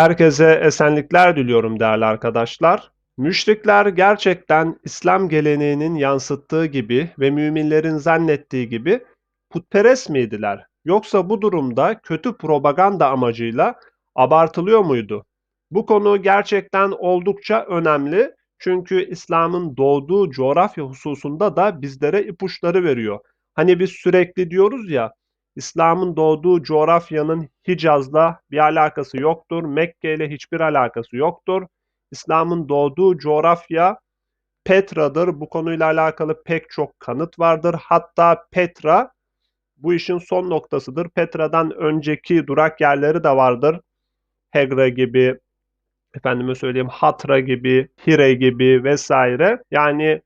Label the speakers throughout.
Speaker 1: Herkese esenlikler diliyorum değerli arkadaşlar. Müşrikler gerçekten İslam geleneğinin yansıttığı gibi ve müminlerin zannettiği gibi putperest miydiler? Yoksa bu durumda kötü propaganda amacıyla abartılıyor muydu? Bu konu gerçekten oldukça önemli çünkü İslam'ın doğduğu coğrafya hususunda da bizlere ipuçları veriyor. Hani biz sürekli diyoruz ya İslam'ın doğduğu coğrafyanın Hicaz'la bir alakası yoktur. Mekke ile hiçbir alakası yoktur. İslam'ın doğduğu coğrafya Petra'dır. Bu konuyla alakalı pek çok kanıt vardır. Hatta Petra bu işin son noktasıdır. Petra'dan önceki durak yerleri de vardır. Hegra gibi, efendime söyleyeyim Hatra gibi, Hire gibi vesaire. Yani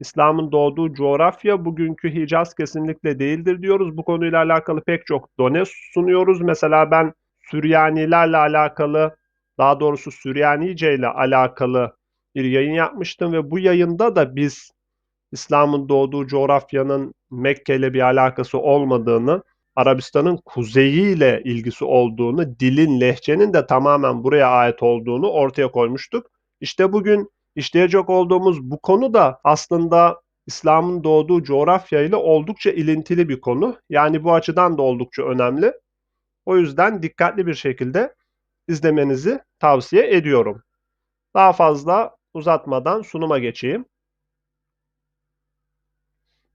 Speaker 1: İslam'ın doğduğu coğrafya bugünkü Hicaz kesinlikle değildir diyoruz. Bu konuyla alakalı pek çok done sunuyoruz. Mesela ben Süryanilerle alakalı, daha doğrusu Süryanice ile alakalı bir yayın yapmıştım ve bu yayında da biz İslam'ın doğduğu coğrafyanın Mekke ile bir alakası olmadığını, Arabistan'ın kuzeyiyle ilgisi olduğunu, dilin, lehçenin de tamamen buraya ait olduğunu ortaya koymuştuk. İşte bugün işleyecek olduğumuz bu konu da aslında İslam'ın doğduğu coğrafya ile oldukça ilintili bir konu. Yani bu açıdan da oldukça önemli. O yüzden dikkatli bir şekilde izlemenizi tavsiye ediyorum. Daha fazla uzatmadan sunuma geçeyim.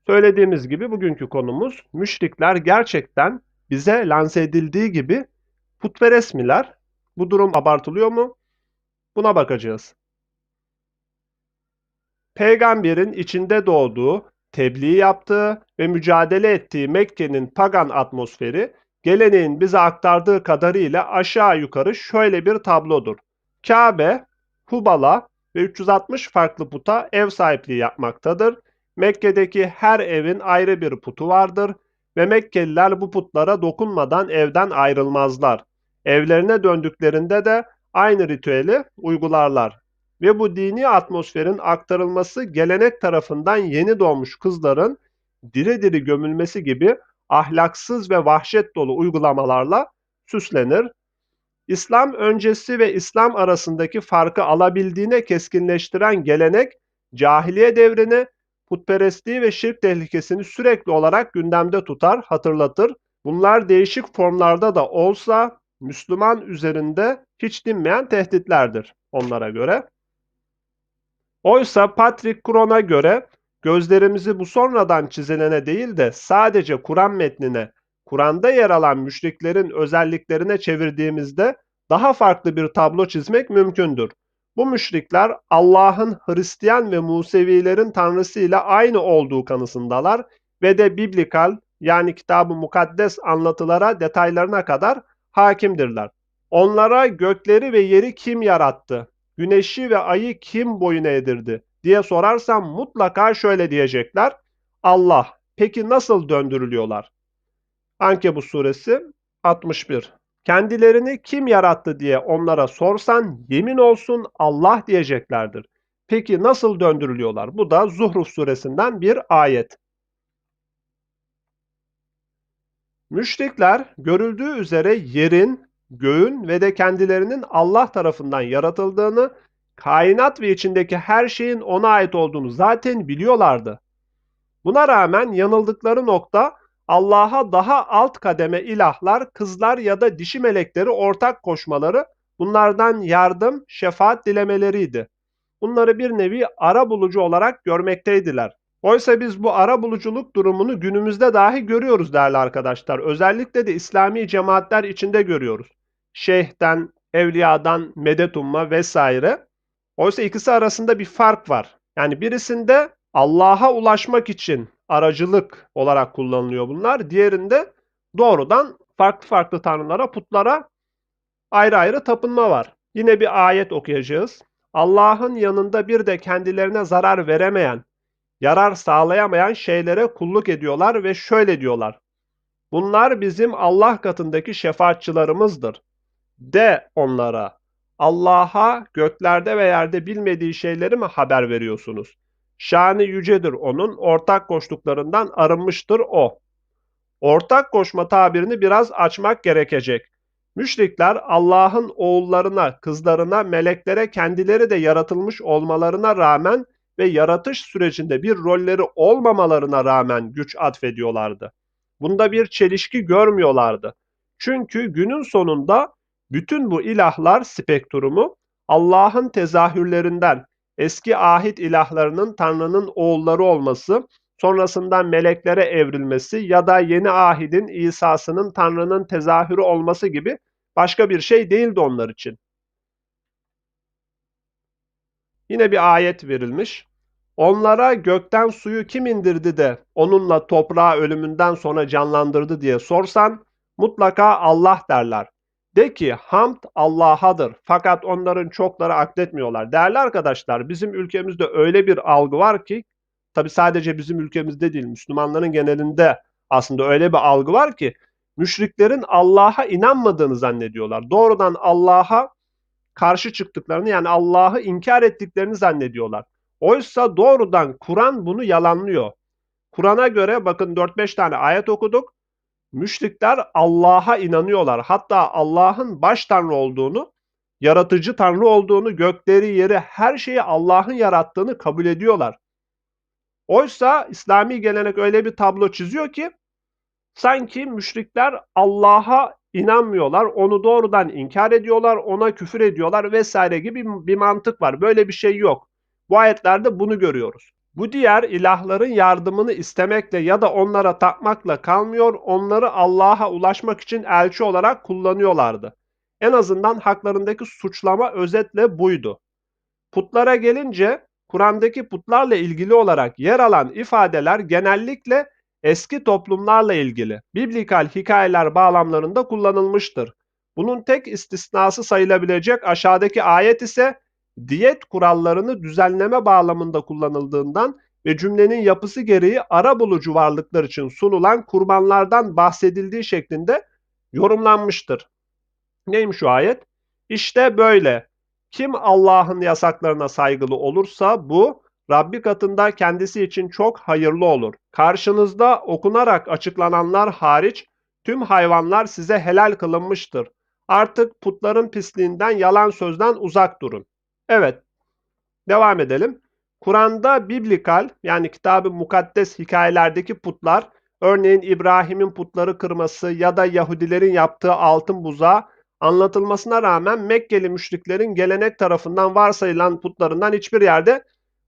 Speaker 1: Söylediğimiz gibi bugünkü konumuz müşrikler gerçekten bize lanse edildiği gibi putperest miler? Bu durum abartılıyor mu? Buna bakacağız. Peygamberin içinde doğduğu, tebliğ yaptığı ve mücadele ettiği Mekke'nin pagan atmosferi geleneğin bize aktardığı kadarıyla aşağı yukarı şöyle bir tablodur. Kabe, Hubala ve 360 farklı puta ev sahipliği yapmaktadır. Mekke'deki her evin ayrı bir putu vardır ve Mekkeliler bu putlara dokunmadan evden ayrılmazlar. Evlerine döndüklerinde de aynı ritüeli uygularlar ve bu dini atmosferin aktarılması gelenek tarafından yeni doğmuş kızların diri diri gömülmesi gibi ahlaksız ve vahşet dolu uygulamalarla süslenir. İslam öncesi ve İslam arasındaki farkı alabildiğine keskinleştiren gelenek cahiliye devrini, putperestliği ve şirk tehlikesini sürekli olarak gündemde tutar, hatırlatır. Bunlar değişik formlarda da olsa Müslüman üzerinde hiç dinmeyen tehditlerdir onlara göre. Oysa Patrick Cron'a göre gözlerimizi bu sonradan çizilene değil de sadece Kur'an metnine, Kur'an'da yer alan müşriklerin özelliklerine çevirdiğimizde daha farklı bir tablo çizmek mümkündür. Bu müşrikler Allah'ın Hristiyan ve Musevilerin tanrısıyla aynı olduğu kanısındalar ve de biblikal yani kitabı mukaddes anlatılara detaylarına kadar hakimdirler. Onlara gökleri ve yeri kim yarattı? Güneşi ve ayı kim boyun eğdirdi diye sorarsam mutlaka şöyle diyecekler. Allah. Peki nasıl döndürülüyorlar? Ankebut suresi 61. Kendilerini kim yarattı diye onlara sorsan yemin olsun Allah diyeceklerdir. Peki nasıl döndürülüyorlar? Bu da Zuhruf suresinden bir ayet. Müşrikler görüldüğü üzere yerin, göğün ve de kendilerinin Allah tarafından yaratıldığını, kainat ve içindeki her şeyin ona ait olduğunu zaten biliyorlardı. Buna rağmen yanıldıkları nokta Allah'a daha alt kademe ilahlar, kızlar ya da dişi melekleri ortak koşmaları, bunlardan yardım, şefaat dilemeleriydi. Bunları bir nevi ara bulucu olarak görmekteydiler. Oysa biz bu ara buluculuk durumunu günümüzde dahi görüyoruz değerli arkadaşlar. Özellikle de İslami cemaatler içinde görüyoruz şeyhten, evliyadan medet umma vesaire. Oysa ikisi arasında bir fark var. Yani birisinde Allah'a ulaşmak için aracılık olarak kullanılıyor bunlar. Diğerinde doğrudan farklı farklı tanrılara, putlara ayrı ayrı tapınma var. Yine bir ayet okuyacağız. Allah'ın yanında bir de kendilerine zarar veremeyen, yarar sağlayamayan şeylere kulluk ediyorlar ve şöyle diyorlar. Bunlar bizim Allah katındaki şefaatçılarımızdır. De onlara Allah'a göklerde ve yerde bilmediği şeyleri mi haber veriyorsunuz? Şanı yücedir onun, ortak koştuklarından arınmıştır o. Ortak koşma tabirini biraz açmak gerekecek. Müşrikler Allah'ın oğullarına, kızlarına, meleklere kendileri de yaratılmış olmalarına rağmen ve yaratış sürecinde bir rolleri olmamalarına rağmen güç atfediyorlardı. Bunda bir çelişki görmüyorlardı. Çünkü günün sonunda bütün bu ilahlar spektrumu Allah'ın tezahürlerinden, eski ahit ilahlarının Tanrı'nın oğulları olması, sonrasında meleklere evrilmesi ya da yeni ahidin İsa'sının Tanrı'nın tezahürü olması gibi başka bir şey değildi onlar için. Yine bir ayet verilmiş. Onlara gökten suyu kim indirdi de onunla toprağı ölümünden sonra canlandırdı diye sorsan mutlaka Allah derler. De ki hamd Allah'adır fakat onların çokları akletmiyorlar. Değerli arkadaşlar bizim ülkemizde öyle bir algı var ki tabi sadece bizim ülkemizde değil Müslümanların genelinde aslında öyle bir algı var ki müşriklerin Allah'a inanmadığını zannediyorlar. Doğrudan Allah'a karşı çıktıklarını yani Allah'ı inkar ettiklerini zannediyorlar. Oysa doğrudan Kur'an bunu yalanlıyor. Kur'an'a göre bakın 4-5 tane ayet okuduk. Müşrikler Allah'a inanıyorlar. Hatta Allah'ın baş tanrı olduğunu, yaratıcı tanrı olduğunu, gökleri, yeri, her şeyi Allah'ın yarattığını kabul ediyorlar. Oysa İslami gelenek öyle bir tablo çiziyor ki sanki müşrikler Allah'a inanmıyorlar, onu doğrudan inkar ediyorlar, ona küfür ediyorlar vesaire gibi bir mantık var. Böyle bir şey yok. Bu ayetlerde bunu görüyoruz. Bu diğer ilahların yardımını istemekle ya da onlara tapmakla kalmıyor, onları Allah'a ulaşmak için elçi olarak kullanıyorlardı. En azından haklarındaki suçlama özetle buydu. Putlara gelince Kur'an'daki putlarla ilgili olarak yer alan ifadeler genellikle eski toplumlarla ilgili biblikal hikayeler bağlamlarında kullanılmıştır. Bunun tek istisnası sayılabilecek aşağıdaki ayet ise diyet kurallarını düzenleme bağlamında kullanıldığından ve cümlenin yapısı gereği ara bulucu varlıklar için sunulan kurbanlardan bahsedildiği şeklinde yorumlanmıştır. Neymiş o ayet? İşte böyle. Kim Allah'ın yasaklarına saygılı olursa bu Rabbi katında kendisi için çok hayırlı olur. Karşınızda okunarak açıklananlar hariç tüm hayvanlar size helal kılınmıştır. Artık putların pisliğinden yalan sözden uzak durun. Evet. Devam edelim. Kur'an'da biblikal yani kitabı mukaddes hikayelerdeki putlar örneğin İbrahim'in putları kırması ya da Yahudilerin yaptığı altın buzağı anlatılmasına rağmen Mekkeli müşriklerin gelenek tarafından varsayılan putlarından hiçbir yerde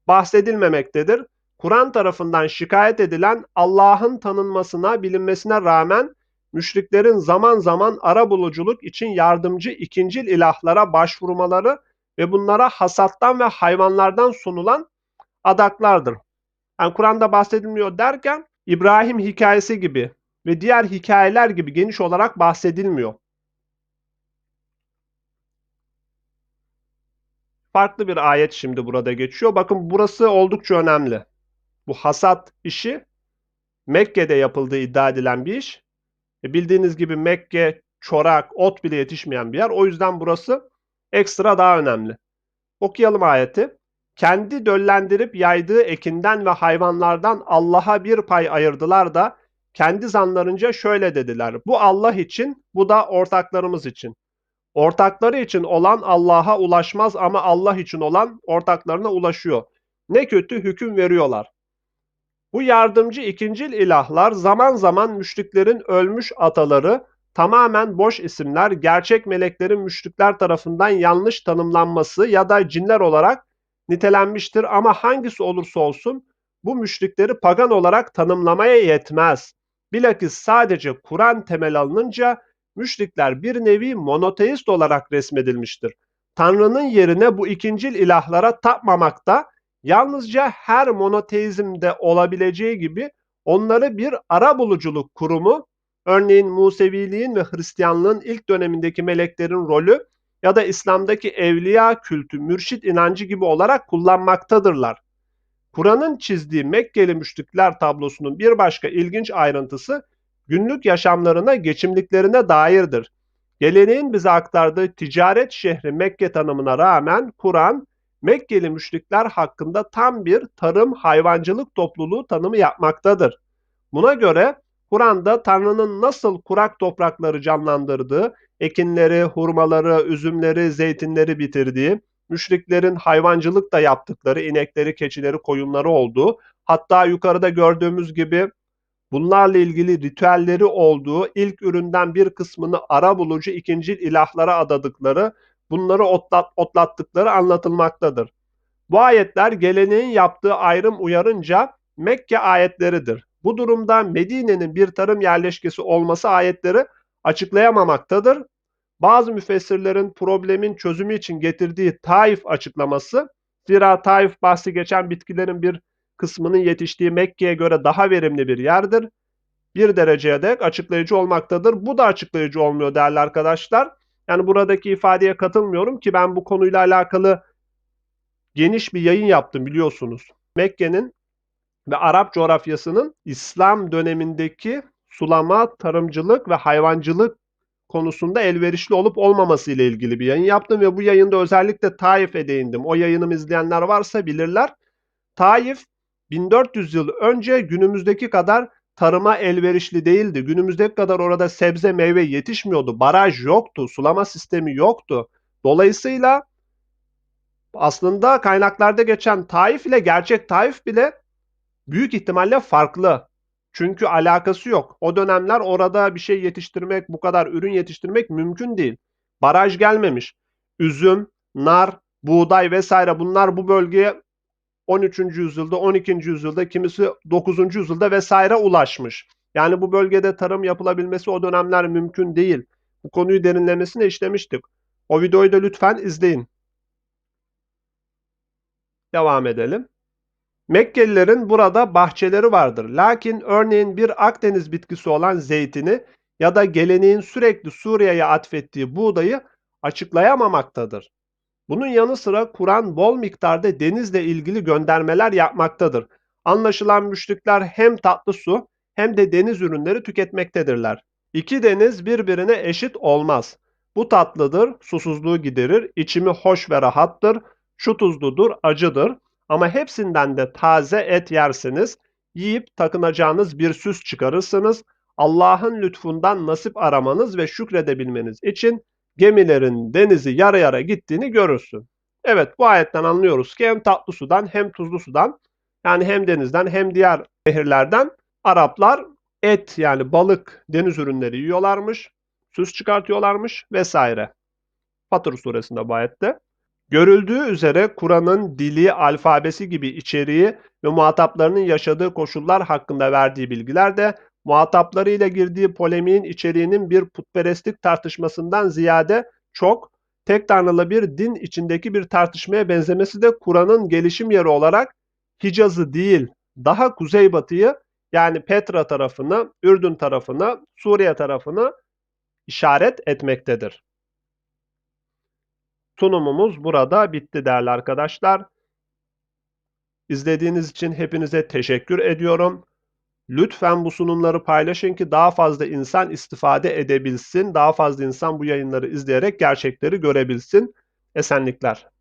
Speaker 1: bahsedilmemektedir. Kur'an tarafından şikayet edilen Allah'ın tanınmasına, bilinmesine rağmen müşriklerin zaman zaman ara buluculuk için yardımcı ikincil ilahlara başvurmaları ve bunlara hasattan ve hayvanlardan sunulan adaklardır. Yani Kur'an'da bahsedilmiyor derken İbrahim hikayesi gibi ve diğer hikayeler gibi geniş olarak bahsedilmiyor. Farklı bir ayet şimdi burada geçiyor. Bakın burası oldukça önemli. Bu hasat işi Mekke'de yapıldığı iddia edilen bir iş. E bildiğiniz gibi Mekke çorak, ot bile yetişmeyen bir yer. O yüzden burası ekstra daha önemli. Okuyalım ayeti. Kendi döllendirip yaydığı ekinden ve hayvanlardan Allah'a bir pay ayırdılar da kendi zanlarınca şöyle dediler. Bu Allah için, bu da ortaklarımız için. Ortakları için olan Allah'a ulaşmaz ama Allah için olan ortaklarına ulaşıyor. Ne kötü hüküm veriyorlar. Bu yardımcı ikincil ilahlar zaman zaman müşriklerin ölmüş ataları, tamamen boş isimler, gerçek meleklerin müşrikler tarafından yanlış tanımlanması ya da cinler olarak nitelenmiştir ama hangisi olursa olsun bu müşrikleri pagan olarak tanımlamaya yetmez. Bilakis sadece Kur'an temel alınınca müşrikler bir nevi monoteist olarak resmedilmiştir. Tanrı'nın yerine bu ikincil ilahlara tapmamakta yalnızca her monoteizmde olabileceği gibi onları bir ara buluculuk kurumu Örneğin Museviliğin ve Hristiyanlığın ilk dönemindeki meleklerin rolü ya da İslam'daki evliya kültü, mürşit inancı gibi olarak kullanmaktadırlar. Kur'an'ın çizdiği Mekkeli müşrikler tablosunun bir başka ilginç ayrıntısı günlük yaşamlarına, geçimliklerine dairdir. Geleneğin bize aktardığı ticaret şehri Mekke tanımına rağmen Kur'an, Mekkeli müşrikler hakkında tam bir tarım hayvancılık topluluğu tanımı yapmaktadır. Buna göre Kur'an'da Tanrı'nın nasıl kurak toprakları canlandırdığı, ekinleri, hurmaları, üzümleri, zeytinleri bitirdiği, müşriklerin hayvancılık da yaptıkları, inekleri, keçileri, koyunları olduğu, hatta yukarıda gördüğümüz gibi bunlarla ilgili ritüelleri olduğu, ilk üründen bir kısmını ara bulucu ikinci ilahlara adadıkları, bunları otlat, otlattıkları anlatılmaktadır. Bu ayetler geleneğin yaptığı ayrım uyarınca Mekke ayetleridir. Bu durumda Medine'nin bir tarım yerleşkesi olması ayetleri açıklayamamaktadır. Bazı müfessirlerin problemin çözümü için getirdiği Taif açıklaması, zira Taif bahsi geçen bitkilerin bir kısmının yetiştiği Mekke'ye göre daha verimli bir yerdir. Bir dereceye dek açıklayıcı olmaktadır. Bu da açıklayıcı olmuyor değerli arkadaşlar. Yani buradaki ifadeye katılmıyorum ki ben bu konuyla alakalı geniş bir yayın yaptım biliyorsunuz. Mekke'nin ve Arap coğrafyasının İslam dönemindeki sulama, tarımcılık ve hayvancılık konusunda elverişli olup olmaması ile ilgili bir yayın yaptım ve bu yayında özellikle Taif'e değindim. O yayınımı izleyenler varsa bilirler. Taif 1400 yıl önce günümüzdeki kadar tarıma elverişli değildi. Günümüzdeki kadar orada sebze meyve yetişmiyordu. Baraj yoktu, sulama sistemi yoktu. Dolayısıyla aslında kaynaklarda geçen Taif ile gerçek Taif bile büyük ihtimalle farklı. Çünkü alakası yok. O dönemler orada bir şey yetiştirmek, bu kadar ürün yetiştirmek mümkün değil. Baraj gelmemiş. Üzüm, nar, buğday vesaire bunlar bu bölgeye 13. yüzyılda, 12. yüzyılda, kimisi 9. yüzyılda vesaire ulaşmış. Yani bu bölgede tarım yapılabilmesi o dönemler mümkün değil. Bu konuyu derinlemesine işlemiştik. O videoyu da lütfen izleyin. Devam edelim. Mekkelilerin burada bahçeleri vardır. Lakin örneğin bir Akdeniz bitkisi olan zeytini ya da geleneğin sürekli Suriye'ye atfettiği buğdayı açıklayamamaktadır. Bunun yanı sıra Kur'an bol miktarda denizle ilgili göndermeler yapmaktadır. Anlaşılan müşrikler hem tatlı su hem de deniz ürünleri tüketmektedirler. İki deniz birbirine eşit olmaz. Bu tatlıdır, susuzluğu giderir, içimi hoş ve rahattır, şu tuzludur, acıdır. Ama hepsinden de taze et yersiniz, yiyip takınacağınız bir süs çıkarırsınız. Allah'ın lütfundan nasip aramanız ve şükredebilmeniz için gemilerin denizi yara yara gittiğini görürsün. Evet bu ayetten anlıyoruz ki hem tatlı sudan hem tuzlu sudan yani hem denizden hem diğer nehirlerden Araplar et yani balık deniz ürünleri yiyorlarmış, süs çıkartıyorlarmış vesaire. Fatır suresinde bu ayette. Görüldüğü üzere Kur'an'ın dili, alfabesi gibi içeriği ve muhataplarının yaşadığı koşullar hakkında verdiği bilgiler de muhataplarıyla girdiği polemiğin içeriğinin bir putperestlik tartışmasından ziyade çok tek tanrılı bir din içindeki bir tartışmaya benzemesi de Kur'an'ın gelişim yeri olarak Hicaz'ı değil daha kuzeybatıyı yani Petra tarafını, Ürdün tarafını, Suriye tarafını işaret etmektedir. Sunumumuz burada bitti değerli arkadaşlar. İzlediğiniz için hepinize teşekkür ediyorum. Lütfen bu sunumları paylaşın ki daha fazla insan istifade edebilsin. Daha fazla insan bu yayınları izleyerek gerçekleri görebilsin. Esenlikler.